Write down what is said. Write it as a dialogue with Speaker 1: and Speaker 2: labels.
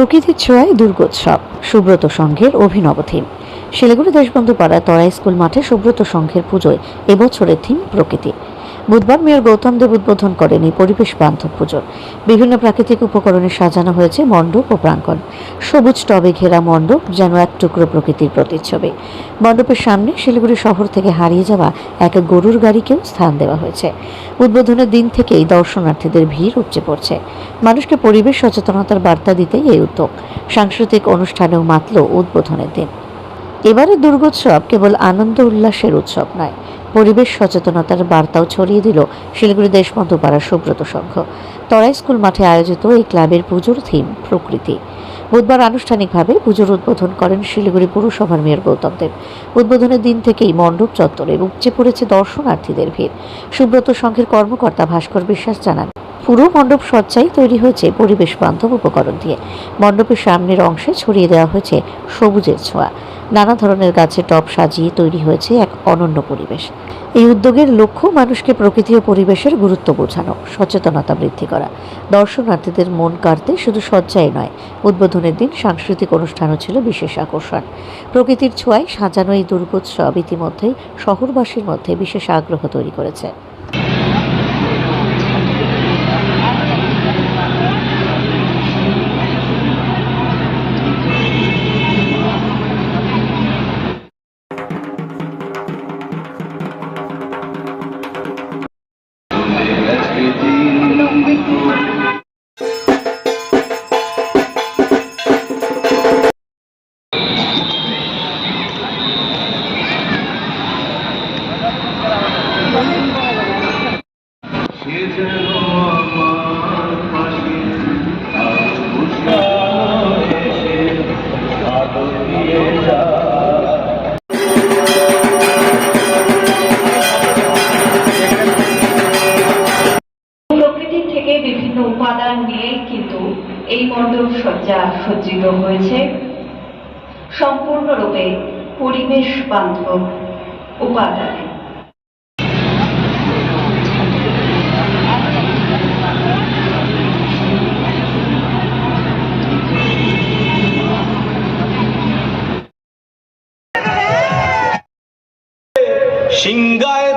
Speaker 1: প্রকৃতির ছোঁয়ায় দুর্গোৎসব, সুব্রত সংঘের অভিনব থিম। শিলিগুড়ি দেশবন্ধু পাড়ায় তরাই স্কুল মাঠে সুব্রত সংঘের পুজোয় এবছরের থিম প্রকৃতি। বুধবার মেয়র গৌতম দেব উদ্বোধন করেন এই পরিবেশ বান্ধব পুজোর বিভিন্ন প্রাকৃতিক উপকরণে সাজানো হয়েছে মণ্ডপ ও প্রাঙ্গণ। সবুজ টবে ঘেরা মণ্ডপ যেন এক টুকরো প্রকৃতির প্রতিচ্ছবি। মণ্ডপের সামনে শিলিগুড়ি শহর থেকে হারিয়ে যাওয়া এক গরুর গাড়িকেও স্থান দেওয়া হয়েছে। উদ্বোধনের দিন থেকেই দর্শনার্থীদের ভিড় উপচে পড়ছে। মানুষকে পরিবেশ সচেতনতার বার্তা দিতেই এই উদ্যোগ। সাংস্কৃতিক অনুষ্ঠানেও মাতল উদ্বোধনের দিন। এবারে দুর্গোৎসব কেবল আনন্দ উল্লাসের উৎসব নয় পরিবেশ সচেতনতার বার্তাও ছড়িয়ে দিল শিলিগুড়ি দেশবন্ধু পাড়া সুব্রত সংঘ। তরাই স্কুল মাঠে আয়োজিত এই ক্লাবের পুজোর থিম, প্রকৃতি। বুধবার আনুষ্ঠানিকভাবে পুজোর উদ্বোধন করেন শিলিগুড়ি পুরসভার মেয়র গৌতম দেব। উদ্বোধনের দিন থেকেই মণ্ডপ, চত্বরে উপচে পড়েছে দর্শনার্থীদের ভিড়। সুব্রত সংঘের কর্মকর্তা ভাস্কর বিশ্বাস জানান পুরো মণ্ডপ সজ্জাই তৈরি হয়েছে পরিবেশ বান্ধব উপকরণ দিয়ে। মণ্ডপের সামনের অংশে ছড়িয়ে দেওয়া হয়েছে সবুজের ছোঁয়া। নানা ধরনের গাছের টব সাজিয়ে তৈরি হয়েছে এক অনন্য পরিবেশ। এই উদ্যোগের লক্ষ্য মানুষকে প্রকৃতি ও পরিবেশের গুরুত্ব বোঝানো, সচেতনতা বৃদ্ধি করা। দর্শনার্থীদের মন কাড়তে শুধু সজ্জাই নয়, উদ্বোধনের দিন সাংস্কৃতিক অনুষ্ঠানও ছিল বিশেষ আকর্ষণ। প্রকৃতির ছোঁয়ায় সাজানো এই দুর্গোৎসব ইতিমধ্যেই শহরবাসীর মধ্যে বিশেষ আগ্রহ তৈরি করেছে।
Speaker 2: উপাদান নিয়ে কিন্তু এই মণ্ডপ সজ্জা সজ্জিত হয়েছে। সম্পূর্ণরূপে পরিবেশ বান্ধব উপাদানে।
Speaker 3: সিংগায়